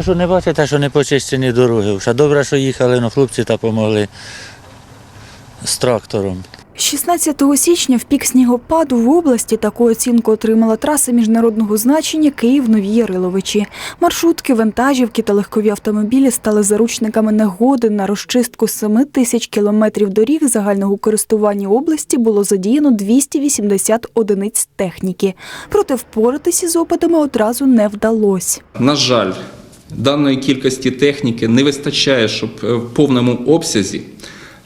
Що не бачите, що не почищені дороги. Вже добре, що їхали, ну хлопці та помогли з трактором. 16 січня в пік снігопаду в області таку оцінку отримала траса міжнародного значення Київ-Нові Яриловичі. Маршрутки, вантажівки та легкові автомобілі стали заручниками негоди. На розчистку 7 тисяч кілометрів доріг загального користування області було задіяно 280 одиниць техніки. Проте впоратися з опадами одразу не вдалося. На жаль, даної кількості техніки не вистачає, щоб е, в повному обсязі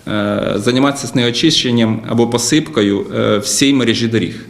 е, займатися снегоочищенням або посипкою е, всієї мережі доріг.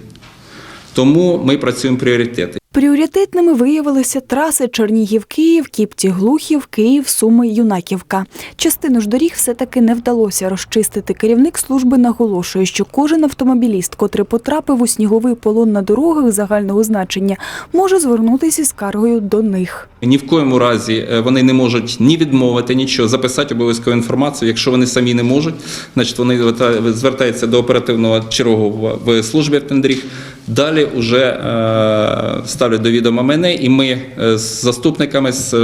Тому ми працюємо пріоритети. Пріоритетними виявилися траси Чернігів-Київ, Кіпті-Глухів, Київ, Суми, Юнаківка. Частину ж доріг все-таки не вдалося розчистити. Керівник служби наголошує, що кожен автомобіліст, котрий потрапив у сніговий полон на дорогах загального значення, може звернутися з скаргою до них. Ні в коєму разі е, вони не можуть ні відмовити нічого, записати обов'язкову інформацію. Якщо вони самі не можуть, значить вони звертаються до оперативного чергового в службі автодоріг. Далі вже ставлять до відома мене, і ми е, з заступниками з е,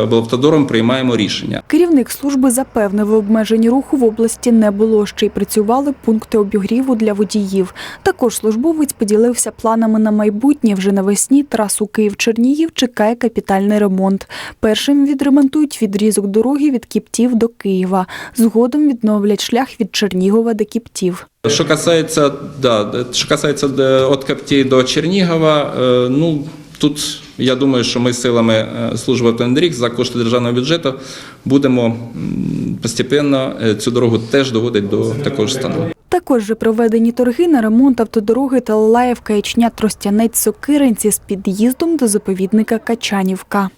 облавтодором приймаємо рішення. Керівник служби запевнив, обмежень руху в області не було. Ще й працювали пункти обігріву для водіїв. Також службовець поділився планами на майбутнє. Вже навесні трасу Київ-Чернігів чекає капітальний ремонт. Першим відремонтують відрізок дороги від Кіптів до Києва. Згодом відновлять шлях від Чернігова до Кіптів. Що касається, да, що касається е, від Каптії до Чернігова, е, ну тут я думаю, що ми силами е, служби автомобілів за кошти державного бюджету будемо постепенно е, цю дорогу теж доводити до такого ж стану. Також вже проведені торги на ремонт автодороги Талалаївка Ячня Тростянець Сокиринці з під'їздом до заповідника Качанівка.